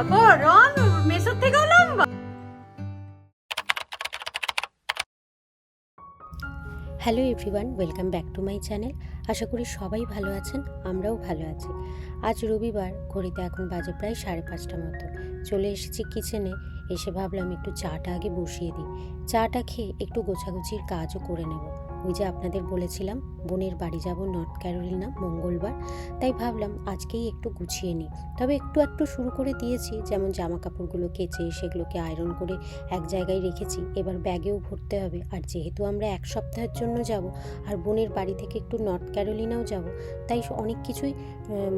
Hello everyone, welcome back to my channel. আশা করি সবাই ভালো আছেন, আমরাও ভালো আছি। আজ রবিবার, ঘড়িতে এখন বাজে প্রায় সাড়ে পাঁচটা মতো। চলে এসেছি কিচেনে, এসে ভাবলাম একটু চাটা আগে বসিয়ে দিই। চাটা খেয়ে একটু গোছাগুছির কাজও করে নেব। ওই যে আপনাদের বলেছিলাম বোনের বাড়ি যাব নর্থ ক্যারোলিনা মঙ্গলবার, তাই ভাবলাম আজকেই একটু গুছিয়ে নিই। তবে একটু একটু শুরু করে দিয়েছি, যেমন জামা কাপড়গুলো কেচে, সেগুলোকে আয়রন করে এক জায়গায় রেখেছি, এবার ব্যাগেও ভরতে হবে। আর যেহেতু আমরা এক সপ্তাহের জন্য যাব, আর বোনের বাড়ি থেকে একটু নর্থ ক্যারোলিনাও যাব, তাই অনেক কিছুই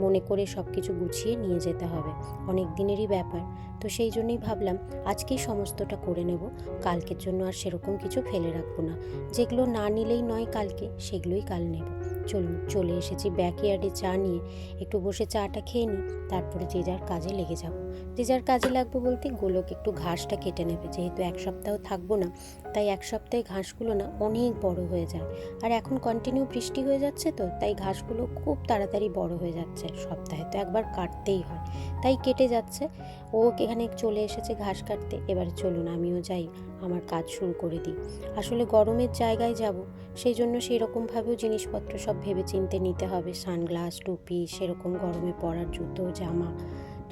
মনে করে সব কিছু গুছিয়ে নিয়ে যেতে হবে। অনেক দিনেরই ব্যাপার। তো সেই জন্যই ভাবলাম আজকেই সমস্তটা করে নেব। কালকের জন্য আর সেরকম কিছু ফেলে রাখব না। যেগুলো না নিলেই নয় কালকে, সেগুলোই কাল নেব। চলুন, চলে এসেছি ব্যাকইয়ার্ডে চা নিয়ে। একটু বসে চাটা খেয়ে নিই, তারপরে যে যার কাজে লেগে যাব। যে যার কাজে লাগবে বলতে গোলক একটু ঘাসটা কেটে নেবে। যেহেতু এক সপ্তাহ থাকব না, তাই এক সপ্তাহে ঘাসগুলো না অনেক বড় হয়ে যায়। আর এখন কন্টিনিউ বৃষ্টি হয়ে যাচ্ছে তো, তাই ঘাসগুলো খুব তাড়াতাড়ি বড় হয়ে যাচ্ছে। সপ্তাহে তো একবার কাটতেই হয়। তাই কেটে যাচ্ছে। ও এখানে চলে এসেছে ঘাস কাটতে। এবার চলুন, আমিও যাই, আমার কাজ শুরু করে দিই। আসলে গরমের জায়গায় যাব, সেই জন্য সেই রকমভাবেও জিনিসপত্র সব ভেবে চিনতে নিতে হবে। সানগ্লাস, টুপি, সেরকম গরমে পরার জুতো, জামা।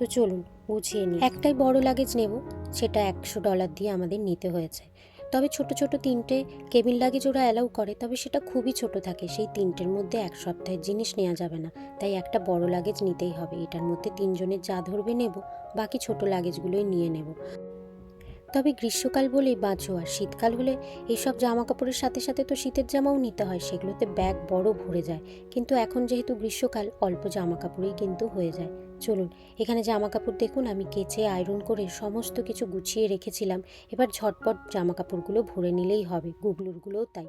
তো চলুন, গুছিয়ে নিই। একটাই বড় লাগেজ নেব, সেটা একশো ডলার দিয়ে আমাদের নিতে হয়েছে। তবে ছোট ছোট তিনটে কেবিন লাগেজ ওরা অ্যালাউ করে, তবে সেটা খুবই ছোট থাকে, সেই তিনটের মধ্যে এক সপ্তাহের জিনিস নেওয়া যাবে না। তাই একটা বড় লাগেজ নিতেই হবে, এটার মধ্যে তিনজনের যা ধরবে নেব, বাকি ছোট লাগেজগুলোই নিয়ে নেব। তবে গ্রীষ্মকাল বলেই বাঁচো, আর শীতকাল হলে এইসব জামা কাপড়ের সাথে সাথে তো শীতের জামাও নিতে হয়, সেগুলোতে ব্যাগ বড় ভরে যায়। কিন্তু এখন যেহেতু গ্রীষ্মকাল, অল্প জামা কাপড়েই কিন্তু হয়ে যায়। চলুন, এখানে জামা কাপড় দেখুন, আমি কেচে, আয়রন করে সমস্ত কিছু গুছিয়ে রেখেছিলাম। এবার ঝটপট জামা কাপড়গুলো ভরে নিলেই হবে গুবলুরগুলোও তাই।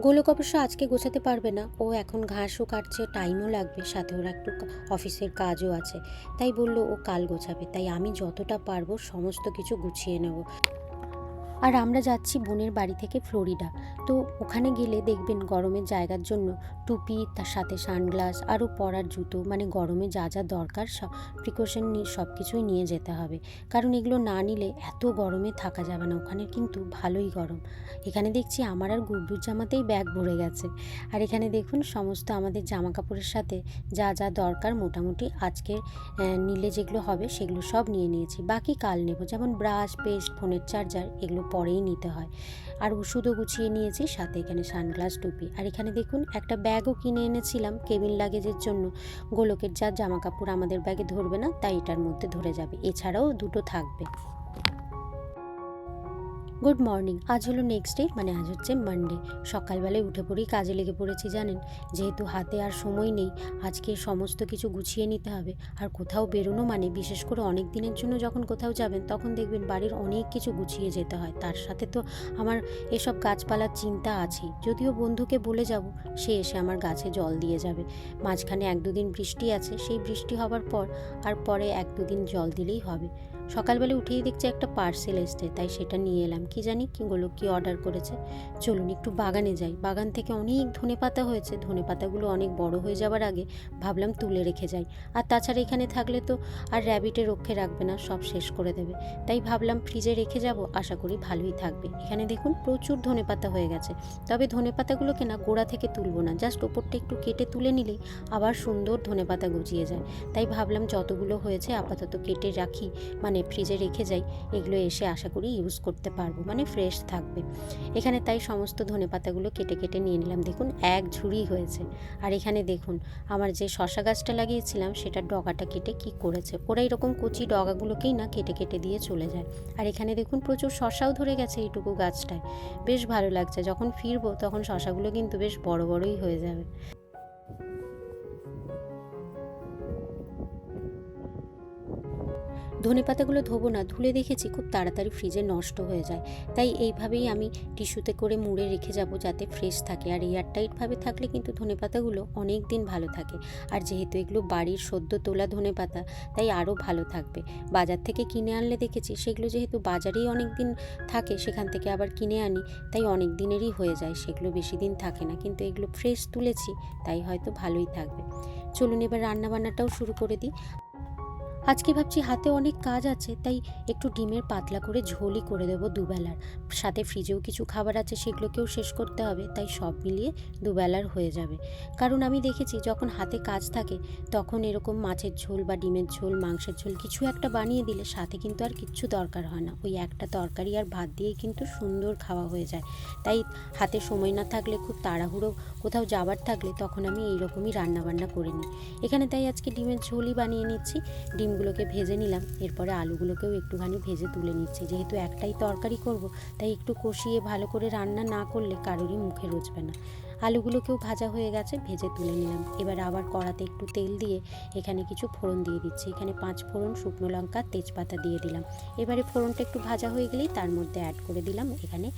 গোলক অবশ্য আজকে গোছাতে পারবে না, ও এখন ঘাসও কাটছে, টাইমও লাগবে, সাথে ওর একটু অফিসের কাজও আছে। তাই বলল, ও কাল গোছাবে। তাই আমি যতটা পারব সমস্ত কিছু গুছিয়ে নেব। আর আমরা যাচ্ছি বোনের বাড়ি থেকে ফ্লোরিডা। তো ওখানে গেলে দেখবেন গরমের জায়গার জন্য টুপি, তার সাথে সানগ্লাস, আরও পরার জুতো মানে গরমে যা যা দরকার সব প্রিকশন নিয়ে সব কিছুই নিয়ে যেতে হবে। কারণ এগুলো না নিলে এত গরমে থাকা যাবে না, ওখানে কিন্তু ভালোই গরম। এখানে দেখছি আমার আর গুড্ডুর জামাতেই ব্যাগ ভরে গেছে। আর এখানে দেখুন সমস্ত আমাদের জামা কাপড়ের সাথে যা যা দরকার মোটামুটি আজকে নিলে যেগুলো হবে সেগুলো সব নিয়ে নিয়েছি। বাকি কাল নেব, যেমন ব্রাশ, পেস্ট, ফোনের চার্জার, এগুলো পরেই নিতে হয়। আর ওষুধও গুছিয়ে নিয়েছি, সাথে এখানে সানগ্লাস, টুপি। আর এখানে দেখুন, একটা ব্যাগও কিনে এনেছিলাম কেবিন লাগেজের জন্য। গোলকের যা জামা কাপড় আমাদের ব্যাগে ধরবে না, তাই এটার মধ্যে ধরে যাবে। এছাড়াও দুটো থাকবে। গুড মর্নিং আজ হলো নেক্সট ডে মানে আজ হচ্ছে মানডে সকালবেলায় উঠে পড়েই কাজে লেগে পড়েছি, জানেন? যেহেতু হাতে আর সময় নেই, আজকে সমস্ত কিছু গুছিয়ে নিতে হবে। আর কোথাও বেরোনো মানে বিশেষ করে অনেক দিনের জন্য যখন কোথাও যাবেন, তখন দেখবেন বাড়ির অনেক কিছু গুছিয়ে যেতে হয়। তার সাথে তো আমার এসব গাছপালার চিন্তা আছেই। যদিও বন্ধুকে বলে যাব, সে এসে আমার গাছে জল দিয়ে যাবে। মাঝখানে এক দুদিন বৃষ্টি আছে, সেই বৃষ্টি হবার পর আর পরে এক দুদিন জল দিলেই হবে। সকালবেলা উঠেই দেখছি একটা পার্সেল এসছে, তাই সেটা নিয়ে এলাম। কি জানি কিগুলো কি অর্ডার করেছে। চলুন একটু বাগানে যাই। বাগান থেকে অনেক ধনে পাতা হয়েছে। ধনে পাতাগুলো অনেক বড় হয়ে যাবার আগে ভাবলাম তুলে রেখে যাই। আর তাছাড়া এখানে থাকলে তো আর র্যাবিটে রক্ষে রাখবে না, সব শেষ করে দেবে। তাই ভাবলাম ফ্রিজে রেখে যাব, আশা করি ভালোই থাকবে। এখানে দেখুন প্রচুর ধনে পাতা হয়ে গেছে। তবে ধনে পাতাগুলোকে না গোড়া থেকে তুলবো না জাস্ট ওপরটা একটু কেটে তুলে নিলেই আবার সুন্দর ধনে পাতা গজিয়ে যায়। তাই ভাবলাম যতগুলো হয়েছে আপাতত কেটে রাখি। মানে ফ্রিজে রেখে যাই, এগুলো এসে আশা করি ইউজ করতে পারব মানে ফ্রেশ থাকবে। এখানে তাই সমস্ত ধনে পাতাগুলো কেটে কেটে নিয়ে নিলাম, দেখুন এক ঝুড়ি হয়েছে। আর এখানে দেখুন, আমার যে শশা গাছটা লাগিয়েছিলাম সেটার ডগাটা কেটে কি করেছে? ওরা এরকম কচি ডগাগুলোকেই না কেটে কেটে দিয়ে চলে যায়। আর এখানে দেখুন, প্রচুর শশাও ধরে গেছে এইটুকু গাছটায়। বেশ ভালো লাগছে, যখন ফিরবো তখন শশাগুলো কিন্তু বেশ বড় বড়ই হয়ে যাবে। ধনে পাতাগুলো ধোবো না, ধুলে দেখেছি খুব তাড়াতাড়ি ফ্রিজে নষ্ট হয়ে যায়। তাই এইভাবেই আমি টিস্যুতে করে মুড়ে রেখে যাব যাতে ফ্রেশ থাকে। আর এয়ারটাইটভাবে থাকলে কিন্তু ধনে পাতাগুলো অনেক দিন ভালো থাকে। আর যেহেতু এগুলো বাড়ির সদ্য তোলা ধনে পাতা, তাই আরও ভালো থাকবে। বাজার থেকে কিনে আনলে দেখেছি, সেগুলো যেহেতু বাজারেই অনেক দিন থাকে, সেখান থেকে আবার কিনে আনি, তাই অনেক দিনেরই হয়ে যায়, সেগুলো বেশি দিন থাকে না। কিন্তু এগুলো ফ্রেশ তুলেছি, তাই হয়তো ভালোই থাকবে। চলুন এবার রান্নাবান্নাটাও শুরু করে দিই। আজকে ভাবছি হাতে অনেক কাজ আছে, তাই একটু ডিমের পাতলা করে ঝোলই করে দেবো দুবেলার। সাথে ফ্রিজেও কিছু খাবার আছে, সেগুলোকেও শেষ করতে হবে, তাই সব মিলিয়ে দুবেলার হয়ে যাবে। কারণ আমি দেখেছি, যখন হাতে কাজ থাকে, তখন এরকম মাছের ঝোল বা ডিমের ঝোল, মাংসের ঝোল কিছু একটা বানিয়ে দিলে সাথে কিন্তু আর কিচ্ছু দরকার হয় না। ওই একটা তরকারি আর ভাত দিয়েই কিন্তু সুন্দর খাওয়া হয়ে যায়। তাই হাতে সময় না থাকলে, খুব তাড়াহুড়ো কোথাও যাবার থাকলে, তখন আমি এইরকমই রান্নাবান্না করে নিই। এখানে তাই আজকে ডিমের ঝোলই বানিয়ে নিচ্ছি। ডিমগুলোকে ভেজে নিলাম। এরপরে আলুগুলোকেও একটুখানি ভেজে তুলে নিচ্ছি। যেহেতু একটাই তরকারি করব, তাই একটু কষিয়ে ভালো করে রান্না না করলে কারোরই মুখে রুচবে না। আলুগুলোকেও ভাজা হয়ে গেছে, ভেজে তুলে নিলাম। এবার আবার কড়াতে একটু তেল দিয়ে এখানে কিছু ফোড়ন দিয়ে দিচ্ছি। এখানে পাঁচ ফোড়ন শুকনো লঙ্কা, তেজপাতা দিয়ে দিলাম। এবারে ফোড়নটা একটু ভাজা হয়ে গেলেই তার মধ্যে অ্যাড করে দিলাম এখানে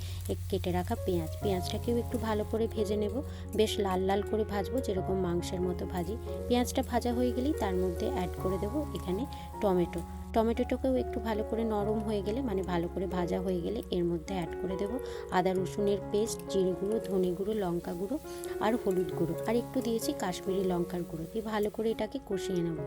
কেটে রাখা পেঁয়াজ। পেঁয়াজটাকেও একটু ভালো করে ভেজে নেব। বেশ লাল লাল করে ভাজবো, যেরকম মাংসের মতো ভাজি। পেঁয়াজটা ভাজা হয়ে গেলেই তার মধ্যে অ্যাড করে দেবো এখানে টমেটো। টমেটোটাকেও একটু ভালো করে নরম হয়ে গেলে মানে ভালো করে ভাজা হয়ে গেলে এর মধ্যে অ্যাড করে দেবো আদা, রসুনের পেস্ট জিরে গুঁড়ো, ধনে গুঁড়ো, লঙ্কা গুঁড়ো আর হলুদ গুঁড়ো। আর একটু দিয়েছি কাশ্মীরি লঙ্কার গুঁড়ো দিয়ে ভালো করে এটাকে কষিয়ে নেব।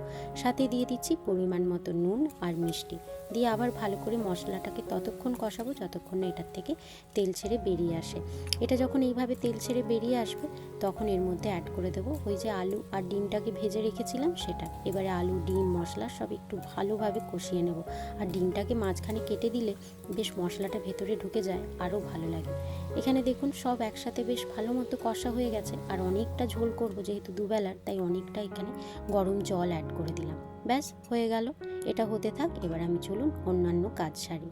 সাথে দিয়ে দিচ্ছি পরিমাণ মতো নুন আর মিষ্টি। দিয়ে আবার ভালো করে মশলাটাকে ততক্ষণ কষাবো যতক্ষণ না এটার থেকে তেল ছেড়ে বেরিয়ে আসে। এটা যখন এইভাবে তেল ছেড়ে বেরিয়ে আসবে, তখন এর মধ্যে অ্যাড করে দেবো ওই যে আলু আর ডিমটাকে ভেজে রেখেছিলাম সেটা। এবারে আলু, ডিম, মশলা সব একটু ভালোভাবে কষিয়ে নেব। আর ডিমটাকে মাঝখানে কেটে দিলে বেশ মশলাটা ভেতরে ঢুকে যায়, আরও ভালো লাগে। এখানে দেখুন সব একসাথে বেশ ভালো মতো কষা হয়ে গেছে, আর অনেকটা ঝোল করব যেহেতু দুবেলার, তাই অনেকটা এখানে গরম জল অ্যাড করে দিলাম। ব্যাস, হয়ে গেল। এটা হতে থাক, এবার আমি চলুন অন্যান্য কাজ সারি।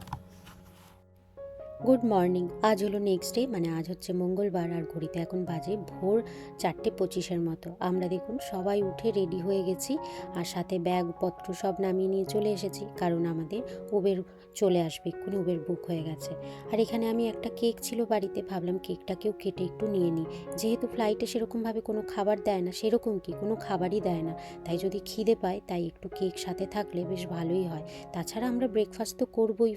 গুড মর্নিং আজ হলো নেক্সট ডে মানে আজ হচ্ছে মঙ্গলবার আর ঘড়িতে এখন বাজে ভোর চারটে পঁচিশের মতো। আমরা দেখুন সবাই উঠে রেডি হয়ে গেছি আর সাথে ব্যাগপত্র সব নামিয়ে নিয়ে চলে এসেছি, কারণ আমাদের উবের চলে আসবে, এক্ষুনি উবের বুক হয়ে গেছে। আর এখানে আমি একটা কেক ছিল বাড়িতে, ভাবলাম কেকটাকেও কেটে একটু নিয়ে নিই। যেহেতু ফ্লাইটে সেরকমভাবে কোনো খাবার দেয় না, সেরকম কি? কোনো খাবারই দেয় না। তাই যদি খিদে পায়, তাই একটু কেক সাথে থাকলে বেশ ভালোই হয়। তাছাড়া আমরা ব্রেকফাস্ট তো করবোই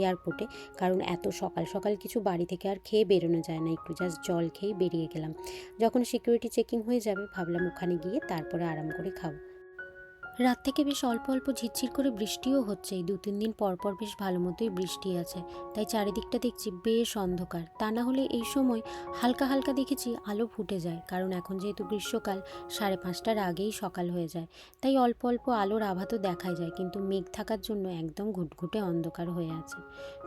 এয়ারপোর্টে কারণ এত সকাল সকাল কিছু বাড়ি থেকে আর খেয়ে বেরোনো যায় না, একটু জাস্ট জল খেয়ে বেরিয়ে গেলাম। যখন সিকিউরিটি চেকিং হয়ে যাবে, ভাবলাম ওখানে গিয়ে তারপরে আরাম করে খাব। রাত থেকে বেশ অল্প অল্প ঝিরঝির করে বৃষ্টিও হচ্ছে। এই দু তিন দিন পর পর বেশ ভালো মতোই বৃষ্টি আছে। তাই চারিদিকটা দেখছি বেশ অন্ধকার। তা না হলে এই সময় হালকা হালকা দেখেছি আলো ফুটে যায়। কারণ এখন যেহেতু গ্রীষ্মকাল, সাড়ে পাঁচটার আগেই সকাল হয়ে যায়। তাই অল্প অল্প আলোর আভা তো দেখাই যায়, কিন্তু মেঘ থাকার জন্য একদম ঘুটঘুটে অন্ধকার হয়ে আছে।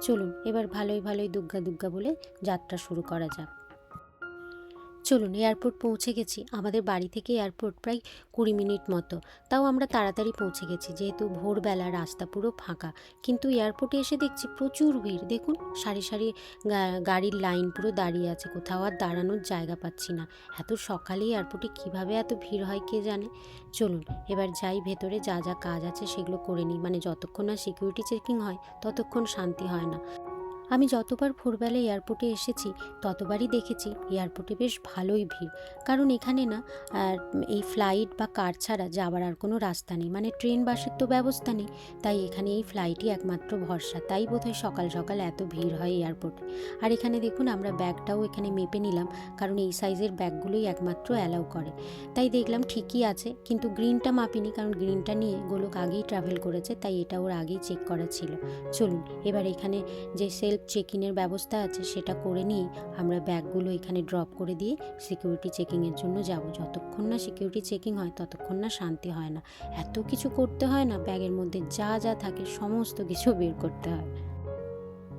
চলুন, এবার ভালোই ভালোই দুগ্গা দুগ্গা বলে যাত্রা শুরু করা যাক। চলুন, এয়ারপোর্ট পৌঁছে গেছি। আমাদের বাড়ি থেকে এয়ারপোর্ট প্রায় কুড়ি মিনিট মতো। তাও আমরা তাড়াতাড়ি পৌঁছে গেছি, যেহেতু ভোরবেলা রাস্তা পুরো ফাঁকা। কিন্তু এয়ারপোর্টে এসে দেখছি প্রচুর ভিড়। দেখুন, সারি সারি গাড়ির লাইন পুরো দাঁড়িয়ে আছে। কোথাও আর দাঁড়ানোর জায়গা পাচ্ছি না। এত সকালে এয়ারপোর্টে কীভাবে এত ভিড় হয় কে জানে? চলুন, এবার যাই, ভেতরে যা যা কাজ আছে সেগুলো করে নিই। মানে যতক্ষণ না সিকিউরিটি চেকিং হয়, ততক্ষণ শান্তি হয় না। আমি যতবার ভোরবেলা এয়ারপোর্টে এসেছি, ততবারই দেখেছি এয়ারপোর্টে বেশ ভালোই ভিড়। কারণ এখানে না এই ফ্লাইট বা কার ছাড়া যাওয়ার আর কোনো রাস্তা নেই। মানে ট্রেন, বাসের তো ব্যবস্থা নেই। তাই এখানে এই ফ্লাইটই একমাত্র ভরসা। তাই বোধহয় সকাল সকাল এত ভিড় হয় এয়ারপোর্টে। আর এখানে দেখুন, আমরা ব্যাগটাও এখানে মেপে নিলাম, কারণ এই সাইজের ব্যাগগুলোই একমাত্র অ্যালাউ করে। তাই দেখলাম ঠিকই আছে, কিন্তু গ্রিনটা মাপিনি, কারণ গ্রিনটা নিয়ে গোলক আগেই ট্রাভেল করেছে, তাই এটা ওর আগেই চেক করা ছিল। চলুন, এবার এখানে যে সেলফ চেক ইনের ব্যবস্থা আছে, সেটা করে নিয়ে আমরা ব্যাগগুলো এখানে ড্রপ করে দিয়ে সিকিউরিটি চেকিংয়ের জন্য যাব। যতক্ষণ না সিকিউরিটি চেকিং হয়, ততক্ষণ না শান্তি হয় না। এত কিছু করতে হয় না, ব্যাগের মধ্যে যা যা থাকে, সমস্ত কিছু বের করতে হয়।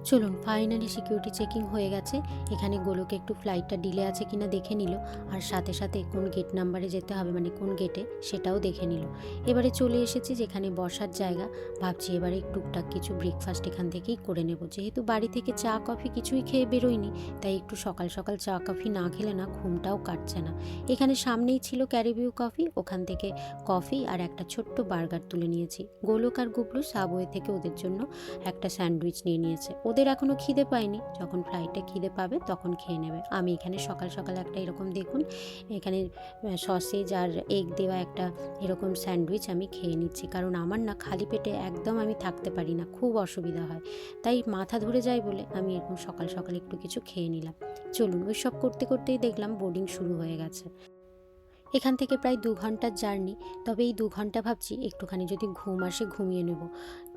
চলুন ফাইনালি সিকিউরিটি চেকিং হয়ে গেছে। এখানে গোলকে একটু ফ্লাইটটা ডিলে আছে কিনা দেখে নিল, আর সাথে সাথে কোন গেট নাম্বারে যেতে হবে মানে কোন গেটে সেটাও দেখে নিল। এবারে চলে এসেছি যেখানে বসার জায়গা। ভাবছি এবারে টুকটাক কিছু ব্রেকফাস্ট এখান থেকেই করে নেব। যেহেতু বাড়ি থেকে চা কফি কিছুই খেয়ে বেরোয়নি, তাই একটু সকাল সকাল চা কফি না খেলে না ঘুমটাও কাটছে না। এখানে সামনেই ছিল ক্যারিবিউ কফি ওখান থেকে কফি আর একটা ছোট্ট বার্গার তুলে নিয়েছি। গোলক আর গুবলু সাবওয়ে থেকে ওদের জন্য একটা স্যান্ডউইচ নিয়ে নিয়েছে। ওদের এখনও খিদে পায়নি। যখন ফ্লাইটে খিদে পাবে তখন খেয়ে নেবে। আমি এখানে সকাল সকাল একটা এরকম দেখুন, এখানে সসেজ আর এগ দেওয়া একটা এরকম স্যান্ডউইচ আমি খেয়ে নিচ্ছি। কারণ আমার না খালি পেটে একদম আমি থাকতে পারি না, খুব অসুবিধা হয়। তাই মাথা ধরে যায় বলে আমি এরকম সকাল সকাল একটু কিছু খেয়ে নিলাম। চলুন, ওই সব করতে করতেই দেখলাম বোর্ডিং শুরু হয়ে গেছে। এখান থেকে প্রায় দু ঘণ্টার জার্নি, তবে এই দু ঘণ্টা ভাবছি একটুখানি যদি ঘুম আসে ঘুমিয়ে নেব।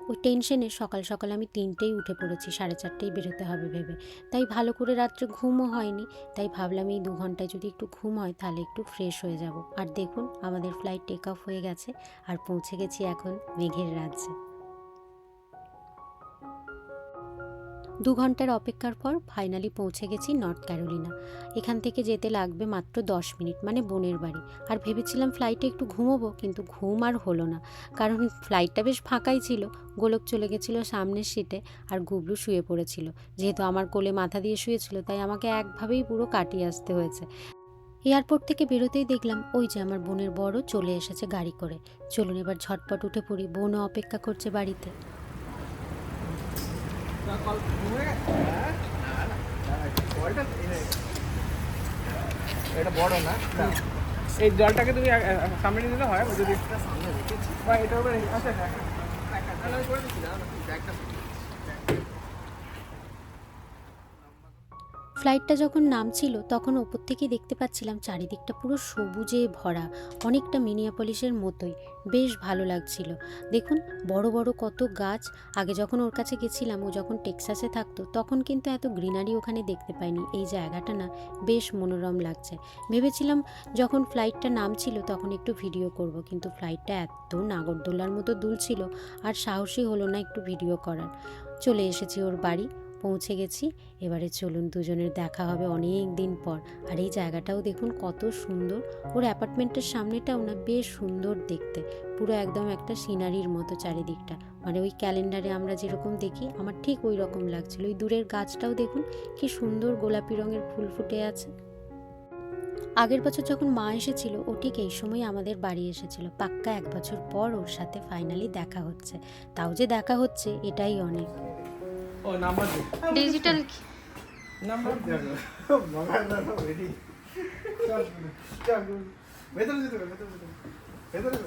ওই টেনশনে সকাল সকাল আমি তিনটেই উঠে পড়েছি, সাড়ে চারটেই বেরোতে হবে ভেবে। তাই ভালো করে রাত্রে ঘুমও হয়নি, তাই ভাবলাম এই দু ঘন্টায় যদি একটু ঘুম হয় তাহলে একটু ফ্রেশ হয়ে যাব। আর দেখুন, আমাদের ফ্লাইট টেক অফ হয়ে গেছে, আর পৌঁছে গেছি এখন মেঘের রাজ্যে। দু ঘণ্টার অপেক্ষার পর ফাইনালি পৌঁছে গেছি নর্থ ক্যারোলিনা এখান থেকে যেতে লাগবে মাত্র দশ মিনিট মানে বোনের বাড়ি। আর ভেবেছিলাম ফ্লাইটে একটু ঘুমোবো, কিন্তু ঘুম আর হলো না। কারণ ফ্লাইটটা বেশ ফাঁকাই ছিল। গোলক চলে গেছিল সামনের সিটে আর গুবলু শুয়ে পড়েছিল। যেহেতু আমার কোলে মাথা দিয়ে শুয়েছিল, তাই আমাকে একভাবেই পুরো কাটিয়ে আসতে হয়েছে। এয়ারপোর্ট থেকে বেরোতেই দেখলাম, ওই যে আমার বোনের বড় চলে এসেছে গাড়ি করে। চলুন এবার ঝটপট উঠে পড়ি। বোনও অপেক্ষা করছে বাড়িতে। এটা বড় না এই জলটাকে তুমি সামনে নিয়ে দিলে হয় যদি বা এটা উপরে আচ্ছা আচ্ছা করে দিচ্ছি, না, ব্যাগটা ফ্লাইটটা যখন নামছিল, তখন ওপর থেকেই দেখতে পাচ্ছিলাম চারিদিকটা পুরো সবুজে ভরা, অনেকটা মিনিয়াপলিসের মতোই। বেশ ভালো লাগছিল। দেখুন, বড় বড় কত গাছ। আগে যখন ওর কাছে গেছিলাম, ও যখন টেক্সাসে থাকতো, তখন কিন্তু এত গ্রিনারি ওখানে দেখতে পাইনি। এই জায়গাটা না বেশ মনোরম লাগছে। ভেবেছিলাম যখন ফ্লাইটটা নামছিল, তখন একটু ভিডিও করব, কিন্তু ফ্লাইটটা এত নাগরদোলার মতো দুলছিল, আর সাহসী হলো না একটু ভিডিও করার। চলে এসেছি ওর বাড়ি। পৌঁছে গেছি। এবারে চলুন দুজনের দেখা হবে অনেক দিন পর। আর এই জায়গাটাও দেখুন কত সুন্দর। ওর অ্যাপার্টমেন্টের সামনেটাও না বেশ সুন্দর দেখতে। পুরো একদম একটা সিনারির মতো চারিদিকটা। মানে ওই ক্যালেন্ডারে আমরা যেরকম দেখি, আমার ঠিক ওই রকম লাগছিল। ওই দূরের গাছটাও দেখুন কি সুন্দর গোলাপি রঙের ফুল ফুটে আছে। আগের বছর যখন মা এসেছিল, ও ঠিক এই সময় আমাদের বাড়ি এসেছিল। পাক্কা এক বছর পর ওর সাথে ফাইনালি দেখা হচ্ছে। তাও যে দেখা হচ্ছে, এটাই অনেক। ও নাম্বার দে। ডিজিটাল নাম্বার দে রেডি চল চল ভেতরে যেতে ভেতরে যেতে ভেতরে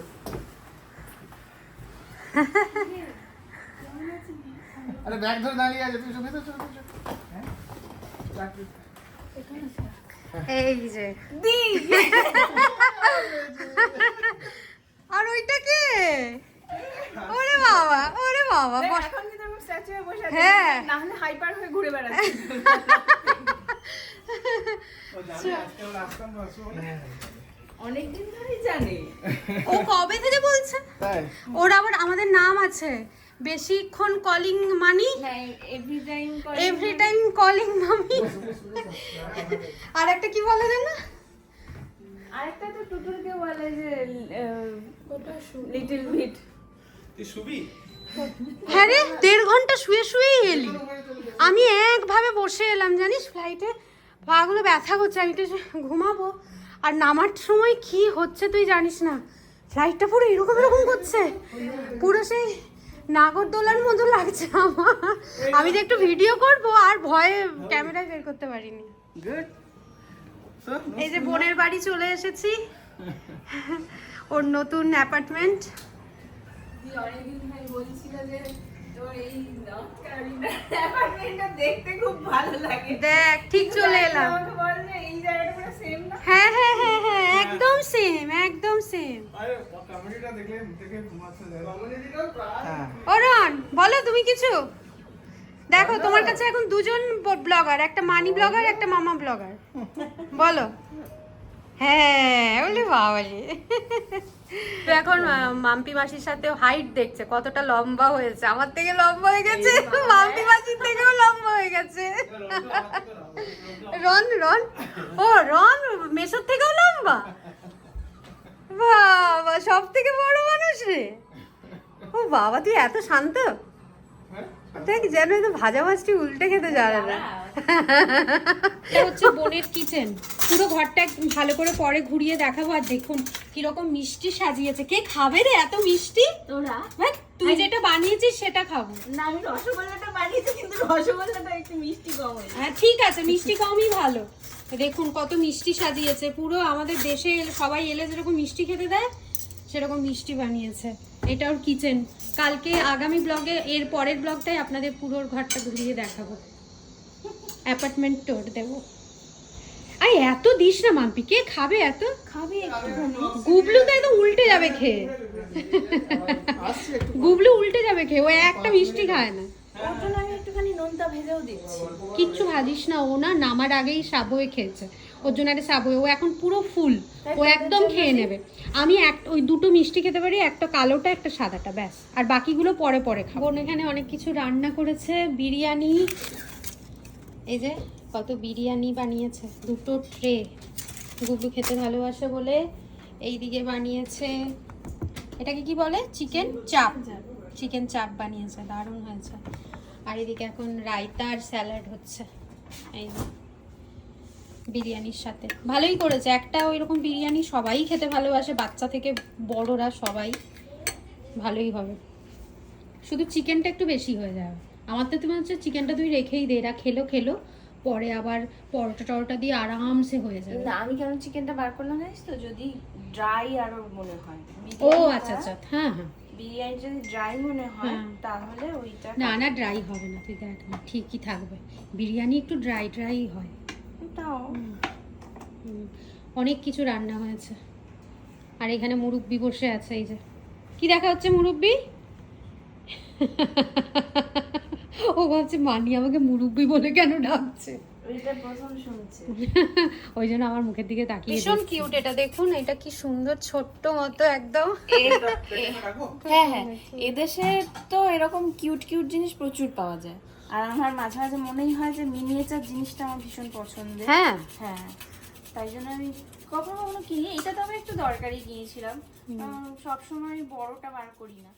আরে ব্যাগ ধরে দাঁড়িয়ে আছে তুই ভেতরে চল হ্যাঁ? এই যে। আর ওইটা কে? ওরে বাবা ওরে বাবা স্ট্যাচু হয়ে বসে আছি। হ্যাঁ। না হলে হাইপার হয়ে ঘুরে বেড়াচ্ছি। আসব না। অনেকদিন ধরেই জানি। ও কবে থেকে বলছে? ওর আবার আমাদের নাম আছে। বেশিক্ষণ কলিং মানি। এভরি টাইম কলিং মামি। আর একটা কি বলে যেন? আরেকটা তো টুটুলকে বলে যে লিটল বিট তুই শুবি? হ্যাঁ রে দেড় ঘণ্টা শুয়ে শুয়েই এলি। আমি একভাবে বসে এলাম জানিস ফ্লাইটে পাগুলো ব্যথা করছে আমি তো ঘুমাবো। আর নামার সময় কি হচ্ছে তুই জানিস না? ফ্লাইটটা পুরো এরকম এরকম করছে। পুরো সেই নাগরদোলার মতো লাগছে আমার। আমি যে একটু ভিডিও করব আর ভয়ে ক্যামেরায় বের করতে পারিনি। এই যে বোনের বাড়ি চলে এসেছি। ওর নতুন অ্যাপার্টমেন্ট তুই অনেকদিন ধরে বলছিল যে তোর এই নর্থ ক্যারোলিনা অ্যাপার্টমেন্টটা দেখতে খুব ভালো লাগে। দেখ ঠিক চলে এলাম। আমাকে বল যে এই জায়গাটা পুরো সেম না। হ্যাঁ হ্যাঁ হ্যাঁ হ্যাঁ একদম সেম একদম সেম আরে কমেডিটা দেখলে দেখে। ঘুমাচ্ছে কমেডিটাও হ্যাঁ। অরণ বলো তুমি কিছু? দেখো তোমার কাছে এখন দুজন ব্লগার একটা মানি ব্লগার একটা মামা ব্লগার বলো। হ্যাঁ বলে বাবারে। তো এখন মাম্পি মাসির সাথে হাইট দেখছে কতটা লম্বা হয়েছে। আমার থেকে লম্বা হয়ে গেছে মাম্পি মাসির থেকেও লম্বা হয়ে গেছে। Ron Ron. ও রন মেসোর থেকেও লম্বা? বাবা সব থেকে বড় মানুষ রে। ও বাবা তুই এত শান্ত? দেখ যেন তো ভাজা মাছটি উল্টে খেতে জানে না এটা হচ্ছে বোনের কিচেন পুরো ঘরটা ভালো করে পরে ঘুরিয়ে দেখাবো আর দেখুন কীরকম মিষ্টি সাজিয়েছে। কে খাবে রে এত মিষ্টি? তোরা? তুই যেটা বানিয়েছিস সেটা খাব। না আমি রসগোল্লাটা বানিয়েছি কিন্তু রসগোল্লাটা একটু মিষ্টি কম হ্যাঁ ঠিক আছে মিষ্টি কমই ভালো। দেখুন কত মিষ্টি সাজিয়েছে। পুরো আমাদের দেশে সবাই এলে যেরকম মিষ্টি খেতে দেয় সেরকম মিষ্টি বানিয়েছে। এটা ওর কিচেন কালকে আগামী ব্লগে এর পরের ব্লগটাই আপনাদের পুরো ঘরটা ঘুরিয়ে দেখাবো। অ্যাপার্টমেন্ট টোর দেবো। আরে এত দিস না মাম্পি কে খাবে এত? খাবে গুবলু তো একদম উল্টে যাবে খেয়ে। গুবলু উল্টে যাবে খেয়ে ও একটা মিষ্টি খায় না। ওর জন্য আমি একটুখানি নোনতা ভেজেও দিচ্ছি। কিচ্ছু ভাজিস না ও না নামার আগেই সাবয়ে খেয়েছে। ওর জন্য একটা সাবয়ে ও এখন পুরো ফুল ও একদম খেয়ে নেবে। আমি এক ওই দুটো মিষ্টি খেতে পারি একটা কালোটা একটা সাদাটা ব্যাস। আর বাকিগুলো পরে পরে খাব। এখানে অনেক কিছু রান্না করেছে বিরিয়ানি এই যে কত বিরিয়ানি বানিয়েছে, দুটো ট্রে। গুবলু খেতে ভালোবাসে বলে এই দিকে বানিয়েছে। এটাকে কি বলে? চিকেন চাপ। চিকেন চাপ বানিয়েছে, দারুণ হয়েছে। আর এদিকে এখন রায়তা আর স্যালাড হচ্ছে। এই যে। বিরিয়ানির সাথে। ভালোই করেছে। একটা ওই রকম বিরিয়ানি সবাই খেতে ভালোবাসে, বাচ্চা থেকে বড়রা সবাই। ভালোই হবে। শুধু চিকেনটা একটু বেশি হয়ে যাবে। আমার তো তুমি হচ্ছে চিকেনটা তুই রেখেই দে এরা খেলো খেলো পরে আবার পরোটা টরোটা দিয়ে আরামসে হয়ে যাবে। না আমি কেন চিকেনটা বার করলাম জানিস তো? যদি ড্রাই আরও মনে হয়। ও আচ্ছা আচ্ছা হ্যাঁ হ্যাঁ। বিরিয়ানি যদি ড্রাই মনে হয় হ্যাঁ। তাহলে ওইটা না না ড্রাই হবে না তুই দেখ না ঠিকই থাকবে। বিরিয়ানি একটু ড্রাই ড্রাই হয়। তাও। অনেক কিছু রান্না হয়েছে। আর এখানে মুরব্বি বসে আছে এই যে। কি দেখা হচ্ছে মুরব্বি? ও ভাবছে মানি আমাকে মুরুব্বি বলে কেন ডাকছে? ওই জন্য আমার মুখের দিকে তাকিয়ে ভীষণ কিউট এটা দেখুন এটা কি সুন্দর ছোট্ট মতো একদম। হ্যাঁ হ্যাঁ এদেশে তো এরকম কিউট কিউট জিনিস প্রচুর পাওয়া যায়। আর আমার মাঝে মাঝে মনেই হয় যে মিনিয়েচার জিনিসটা আমার ভীষণ পছন্দের। হ্যাঁ। হ্যাঁ তাই জন্য আমি কখনো কখনো কিনি। এটা তো আমি একটু দরকারি কিনেছিলাম। সব সময় বড়টা বার করি না।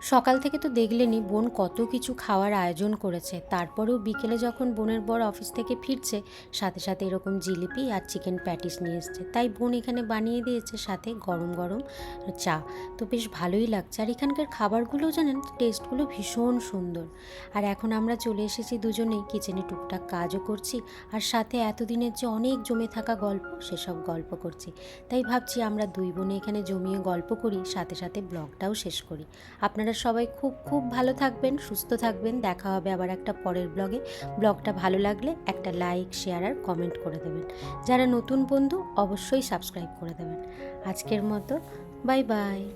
সকাল থেকে তো দেখলেনই বোন কত কিছু খাওয়ার আয়োজন করেছে। তারপরেও বিকেলে যখন বোনের বর অফিস থেকে ফিরছে, সাথে সাথে এরকম জিলিপি আর চিকেন প্যাটিস নিয়ে এসছে। তাই বোন এখানে বানিয়ে দিয়েছে, সাথে গরম গরম চা। তো বেশ ভালোই লাগছে। আর এখানকার খাবারগুলো জানেন, টেস্টগুলো ভীষণ সুন্দর। আর এখন আমরা চলে এসেছি দুজনেই, কিচেনে টুকটাক কাজও করছি আর সাথে এতদিনের যে অনেক জমে থাকা গল্প, সেসব গল্প করছি। তাই ভাবছি আমরা দুই বোনে এখানে জমিয়ে গল্প করি, সাথে সাথে ব্লগটাও শেষ করি। আপনারা সবাই খুব খুব ভালো থাকবেন, সুস্থ থাকবেন। দেখা হবে আবার একটা পরের ব্লগে। ব্লগটা ভালো লাগলে একটা লাইক, শেয়ার আর কমেন্ট করে দেবেন। যারা নতুন বন্ধু, অবশ্যই সাবস্ক্রাইব করে দেবেন। আজকের মতো, বাই বাই।